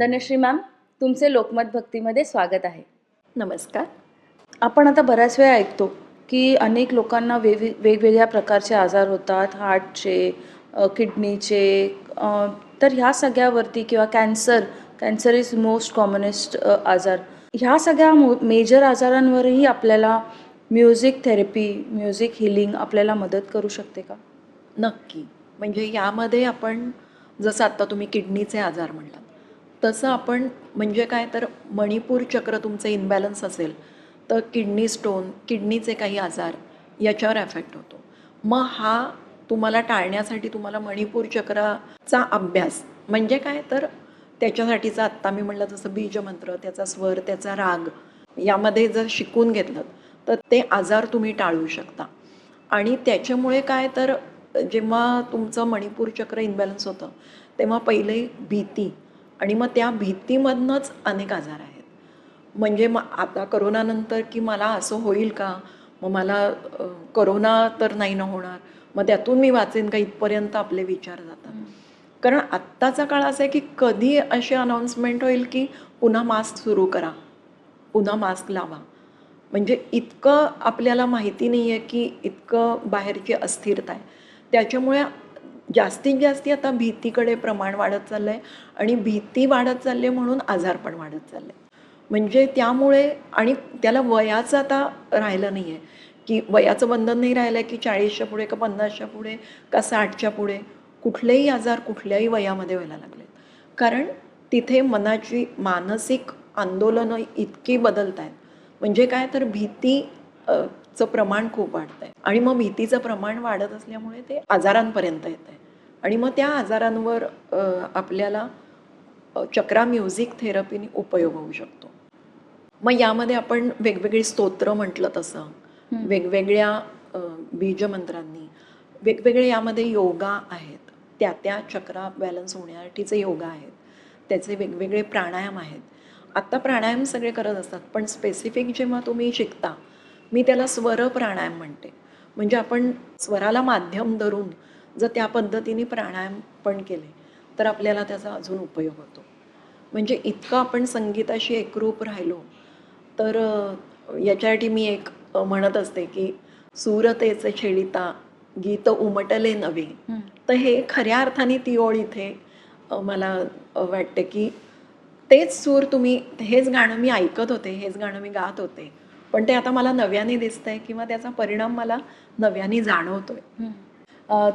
Dhanashree ma'am तुमचे लोकमत भक्तीमध्ये स्वागत आहे. नमस्कार. आपण आता बऱ्याच वेळा ऐकतो की अनेक लोकांना वेग वेगवेगळ्या प्रकारचे आजार होतात हार्टचे किडनीचे तर ह्या सगळ्यावरती किंवा cancer cancer is most commonest आजार. ह्या सगळ्या मो मेजर आजारांवरही आपल्याला म्युझिक थेरपी म्युझिक हिलिंग आपल्याला मदत करू शकते का? नक्की. म्हणजे यामध्ये आपण जसं आत्ता तुम्ही किडनीचे आजार म्हणलात तसं आपण म्हणजे काय तर मणिपूर चक्र तुमचं इनबॅलन्स असेल तर किडनी स्टोन किडनीचे काही आजार याच्यावर अफेक्ट होतो. मग हा तुम्हाला टाळण्यासाठी तुम्हाला मणिपूर चक्राचा अभ्यास म्हणजे काय तर त्याच्यासाठीचा आत्ता मी म्हणलं जसं बीजमंत्र त्याचा स्वर त्याचा राग यामध्ये जर शिकून घेतलं तर ते आजार तुम्ही टाळू शकता. आणि त्याच्यामुळे काय तर जेव्हा तुमचं मणिपूर चक्र इनबॅलन्स होतं तेव्हा पहिले भीती आणि मग त्या भीतीमधनंच अनेक आजार आहेत. म्हणजे मग आता करोनानंतर की मला असं होईल का? मग मला करोना तर नाही ना होणार. मग त्यातून मी वाचेन का? इथपर्यंत आपले विचार जातात. कारण आत्ताचा काळ असा आहे की कधी अशी अनाऊन्समेंट होईल की पुन्हा मास्क सुरू करा. पुन्हा मास्क लावा. म्हणजे इतकं आपल्याला माहिती नाही आहे की इतकं बाहेरची अस्थिरता आहे. त्याच्यामुळे जास्तीत जास्त आता भीतीकडे प्रमाण वाढत चाललं आहे आणि भीती वाढत चालली आहे म्हणून आजार पण वाढत चालले. म्हणजे त्यामुळे आणि त्याला वयाचं आता राहिलं नाही आहे की वयाचं बंधन नाही राहिलं आहे की चाळीसच्या पुढे का पन्नासच्या पुढे का साठच्या पुढे. कुठलेही आजार कुठल्याही वयामध्ये व्हायला लागले कारण तिथे मनाची मानसिक आंदोलनं इतकी बदलत आहेत म्हणजे काय तर भीती चं प्रमाण खूप वाढतं आहे आणि मग भीतीचं प्रमाण वाढत असल्यामुळे ते आजारांपर्यंत येत आहे आणि मग त्या आजारांवर आपल्याला चक्रा म्युझिक थेरपीने उपयोग होऊ शकतो. मग यामध्ये आपण वेगवेगळी स्तोत्र म्हटलं तसं. वेगवेगळ्या बीजमंत्रांनी वेगवेगळे यामध्ये योगा आहेत. त्या त्या चक्रा बॅलन्स होण्यासाठीचे योगा आहेत. त्याचे वेगवेगळे प्राणायाम आहेत. आत्ता प्राणायाम सगळे करत असतात पण स्पेसिफिक जेव्हा तुम्ही शिकता मी त्याला स्वर प्राणायाम म्हणते. म्हणजे आपण स्वराला माध्यम धरून जर त्या पद्धतीने प्राणायाम पण केले तर आपल्याला त्याचा अजून उपयोग होतो. म्हणजे इतकं आपण संगीताशी एकरूप राहिलो तर याच्यासाठी मी एक म्हणत असते की सूरतेचे छेडिता गीत उमटले नवे. तर हे खऱ्या अर्थाने ती ओळ इथे मला वाटते की तेच सूर तुम्ही हेच गाणं मी ऐकत होते हेच गाणं मी गात होते. पण ते आता मला नव्याने दिसतंय किंवा त्याचा परिणाम मला नव्याने जाणवतोय.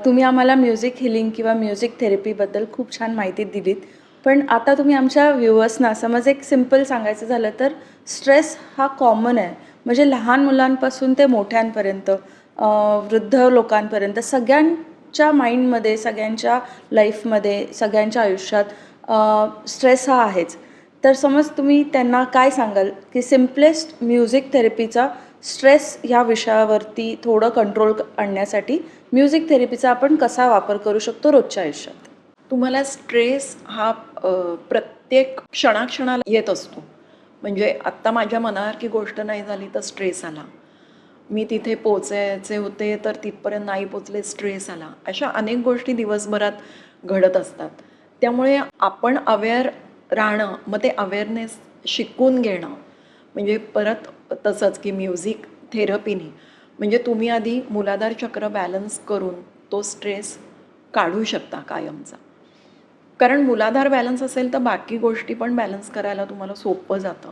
तुम्ही आम्हाला म्युझिक हिलिंग किंवा म्युझिक थेरपीबद्दल खूप छान माहिती दिलीत. पण आता तुम्ही आमच्या व्ह्युअर्सना समज एक सिंपल सांगायचं झालं तर स्ट्रेस हा कॉमन आहे. म्हणजे लहान मुलांपासून ते मोठ्यांपर्यंत वृद्ध लोकांपर्यंत सगळ्यांच्या माइंडमध्ये सगळ्यांच्या लाईफमध्ये सगळ्यांच्या आयुष्यात स्ट्रेस हा आहेच. तर समज तुम्ही त्यांना काय सांगाल? की सिम्पलेस्ट म्युझिक थेरपीचा स्ट्रेस ह्या विषयावरती थोडं कंट्रोल आणण्यासाठी म्युझिक थेरपीचा आपण कसा वापर करू शकतो रोजच्या आयुष्यात? तुम्हाला स्ट्रेस हा प्रत्येक क्षणाक्षणाला येत असतो. म्हणजे आत्ता माझ्या मनासारखी गोष्ट नाही झाली तर स्ट्रेस आला. मी तिथे पोचायचे होते तर तिथपर्यंत नाही पोचले स्ट्रेस आला. अशा अनेक गोष्टी दिवसभरात घडत असतात. त्यामुळे आपण अवेअर राहणं मग ते अवेअरनेस शिकून घेणं. म्हणजे परत तसंच की म्युझिक थेरपीने म्हणजे तुम्ही आधी मुलाधार चक्र बॅलन्स करून तो स्ट्रेस काढू शकता कायमचा. कारण मुलाधार बॅलन्स असेल तर बाकी गोष्टी पण बॅलन्स करायला तुम्हाला सोपं जातं.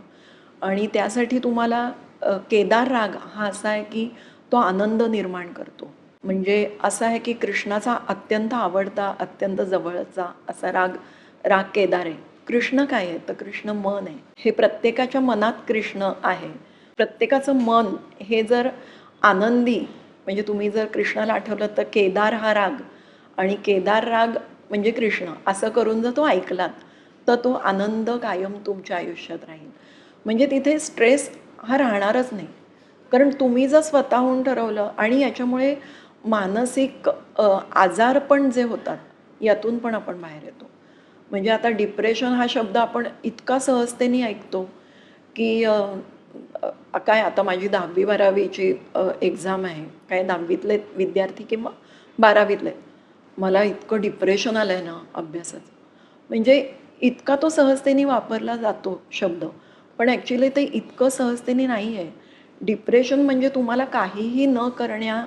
आणि त्यासाठी तुम्हाला केदार राग हा असा आहे की तो आनंद निर्माण करतो. म्हणजे असा आहे की कृष्णाचा अत्यंत आवडता अत्यंत जवळचा असा राग राग केदार आहे. कृष्ण काय आहे? तर कृष्ण मन आहे. हे प्रत्येकाच्या मनात कृष्ण आहे. प्रत्येकाचं मन हे जर आनंदी म्हणजे तुम्ही जर कृष्णाला आठवलं तर केदार हा राग आणि केदार राग म्हणजे कृष्ण असं करून जर तो ऐकलात तर तो आनंद कायम तुमच्या आयुष्यात राहील. म्हणजे तिथे स्ट्रेस हा राहणारच नाही. कारण तुम्ही जर स्वतःहून ठरवलं आणि याच्यामुळे मानसिक आजार पण जे होतात यातून पण आपण बाहेर येतो. म्हणजे आता डिप्रेशन हा शब्द आपण इतका सहजतेने ऐकतो की काय आता माझी दहावी बारावीची एक्झाम आहे. काय दहावीतले विद्यार्थी किंवा बारावीतले? मला इतकं डिप्रेशन आलं आहे ना अभ्यासाचं. म्हणजे इतका तो सहजतेने वापरला जातो शब्द. पण ॲक्च्युली ते इतकं सहजतेने नाही आहे डिप्रेशन म्हणजे तुम्हाला काहीही न करण्या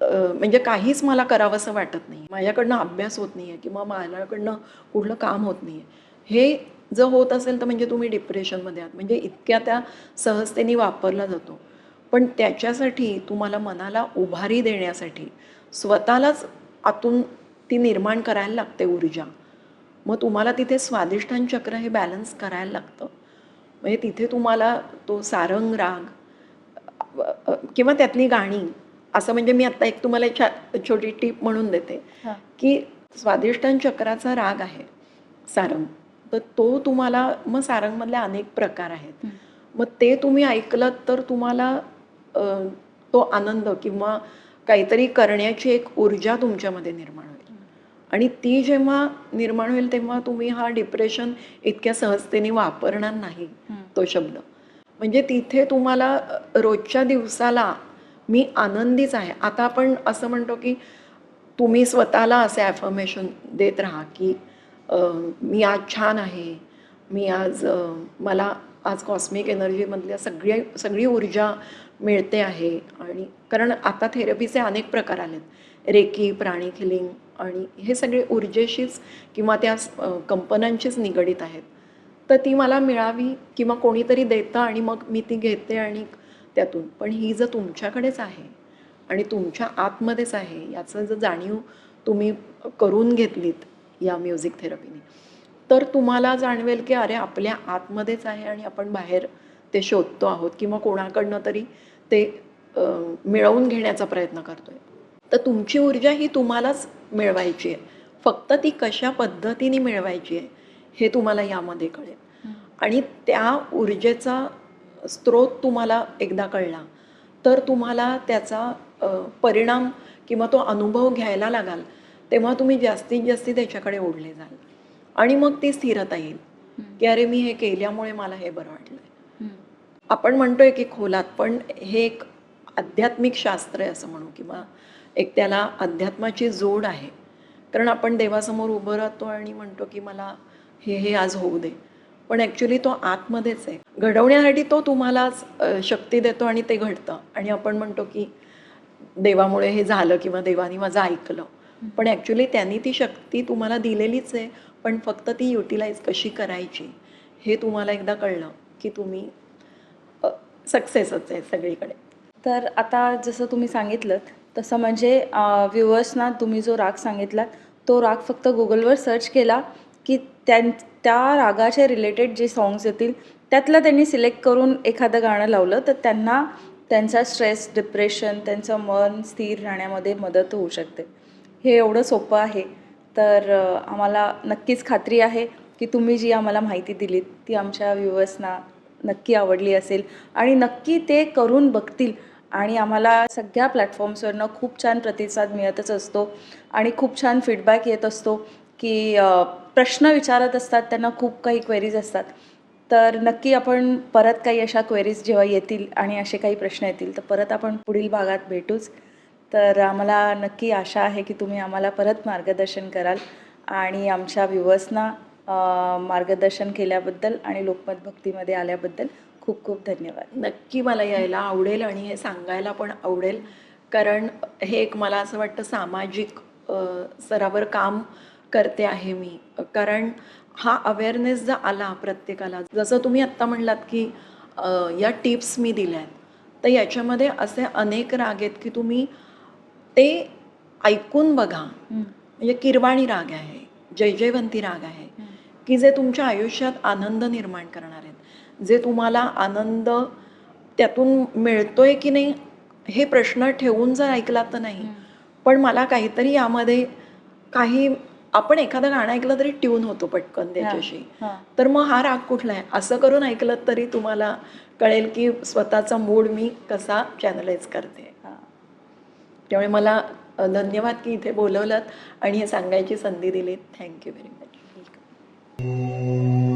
म्हणजे काहीच मला करावंसं वाटत नाही माझ्याकडनं अभ्यास होत नाही आहे किंवा माझ्याकडनं कुठलं काम होत नाही आहे हे जर होत असेल तर म्हणजे तुम्ही डिप्रेशनमध्ये आहात. म्हणजे इतक्या त्या सहजतेने वापरला जातो. पण त्याच्यासाठी तुम्हाला मनाला उभारी देण्यासाठी स्वतःलाच आतून ती निर्माण करायला लागते ऊर्जा. मग तुम्हाला तिथे स्वादिष्टान चक्र हे बॅलन्स करायला लागतं. म्हणजे तिथे तुम्हाला तो सारंग राग किंवा त्यातली गाणी असं म्हणजे मी आता एक तुम्हाला एक छोटी टीप म्हणून देते की स्वादिष्टान चक्राचा राग आहे सारंग. तर तो तुम्हाला मग सारंगमधले अनेक प्रकार आहेत. मग ते तुम्ही ऐकलं तर तुम्हाला तो आनंद किंवा काहीतरी करण्याची एक ऊर्जा तुमच्यामध्ये निर्माण होईल. आणि ती जेव्हा निर्माण होईल तेव्हा तुम्ही हा डिप्रेशन इतक्या सहजतेने वापरणार नाही. तो शब्द. म्हणजे तिथे तुम्हाला रोजच्या दिवसाला मी आनंदीच आहे. आता आपण असं म्हणतो की तुम्ही स्वतःला असे ॲफर्मेशन देत राहा की मी आज छान आहे. मी आज मला आज कॉस्मिक एनर्जीमधल्या सगळी सगळी ऊर्जा मिळते आहे. आणि कारण आता थेरपीचे अनेक प्रकार आलेत. रेकी प्राणिक हिलिंग आणि हे सगळे ऊर्जेशीच किंवा त्या कंपन्यांशीच निगडीत आहेत. तर ती मला मिळावी किंवा कोणीतरी देतं आणि मग मी ती घेते आणि त्यातून. पण ही जर तुमच्याकडेच आहे आणि तुमच्या आतमध्येच आहे याचं जर जाणीव तुम्ही करून घेतलीत या म्युझिक थेरपीने तर तुम्हाला जाणवेल की अरे आपल्या आतमध्येच आहे आणि आपण बाहेर ते शोधतो आहोत किंवा कोणाकडनं तरी ते मिळवून घेण्याचा प्रयत्न करतोय. तर तुमची ऊर्जा ही तुम्हालाच मिळवायची आहे. फक्त ती कशा पद्धतीने मिळवायची आहे हे तुम्हाला यामध्ये कळेल. आणि त्या ऊर्जेचा स्रोत तुम्हाला एकदा कळला तर तुम्हाला त्याचा परिणाम किंवा तो अनुभव घ्यायला लागाल तेव्हा तुम्ही जास्तीत जास्त त्याच्याकडे ओढले जाल. आणि मग ती स्थिरता येईल. की अरे मी हे केल्यामुळे मला हे बरं वाटलं हं. आपण म्हणतोय की खोलात पण हे एक आध्यात्मिक शास्त्र आहे असं म्हणू किंवा एक त्याला अध्यात्माची जोड आहे. कारण आपण देवासमोर उभं राहतो आणि म्हणतो की मला हे हे आज होऊ दे. पण ॲक्च्युली तो आतमध्येच आहे. घडवण्यासाठी तो तुम्हालाच शक्ती देतो आणि ते घडतं. आणि आपण म्हणतो की देवामुळे हे झालं किंवा देवानी माझं ऐकलं. पण ॲक्च्युली त्यांनी ती शक्ती तुम्हाला दिलेलीच आहे पण फक्त ती युटिलाइज कशी करायची हे तुम्हाला एकदा कळलं की तुम्ही सक्सेसच आहे सगळीकडे. तर आता जसं तुम्ही सांगितलं तसं म्हणजे व्ह्युअर्सना तुम्ही जो राग सांगितला तो राग फक्त गुगलवर सर्च केला त्यां त्या रागाच्या रिलेटेड जे सॉंग्स येतील त्यातलं त्यांनी सिलेक्ट करून एखादं गाणं लावलं तर त्यांना त्यांचा स्ट्रेस डिप्रेशन त्यांचं मन स्थिर राहण्यामध्ये मदत होऊ शकते. हे एवढं सोपं आहे. तर आम्हाला नक्कीच खात्री आहे की तुम्ही जी आम्हाला माहिती दिलीत ती आमच्या व्ह्युअर्सना नक्की आवडली असेल. आणि नक्की ते करून बघतील. आणि आम्हाला सगळ्या प्लॅटफॉर्म्सवरनं खूप छान प्रतिसाद मिळतच असतो. आणि खूप छान फीडबॅक येत असतो की प्रश्न विचारत असतात त्यांना खूप काही क्वेरीज असतात. तर नक्की आपण परत काही अशा क्वेरीज जेव्हा येतील आणि असे काही प्रश्न येतील तर परत आपण पुढील भागात भेटूच. तर आम्हाला नक्की आशा आहे की तुम्ही आम्हाला परत मार्गदर्शन कराल आणि आमच्या व्ह्युअर्सना मार्गदर्शन केल्याबद्दल आणि लोकमत भक्तीमध्ये आल्याबद्दल खूप खूप धन्यवाद. नक्की मला यायला आवडेल आणि हे सांगायला पण आवडेल. कारण हे एक मला असं वाटतं सामाजिक स्तरावर काम करते आहे मी. कारण हा अवेअरनेस जर आला प्रत्येकाला जसं तुम्ही आत्ता म्हणलात की या टिप्स मी दिल्या आहेत तर याच्यामध्ये असे अनेक राग आहेत की तुम्ही ते ऐकून बघा. म्हणजे किरवाणी राग आहे जय जयवंती राग आहे की जे तुमच्या आयुष्यात आनंद निर्माण करणार आहेत. जे तुम्हाला आनंद त्यातून मिळतोय की नाही हे प्रश्न ठेवून जर ऐकला तर नाही. पण मला काहीतरी यामध्ये काही आपण एखादं गाणं ऐकलं तरी ट्यून होतो पटकन त्याच्याशी. तर मग हा राग कुठला आहे? असं करून ऐकलं तरी तुम्हाला कळेल की स्वतःचा मूड मी कसा चॅनलाइज करते. त्यामुळे मला धन्यवाद की इथे बोलवलं आणि हे सांगायची संधी दिली थँक्यू व्हेरी मच वेलकम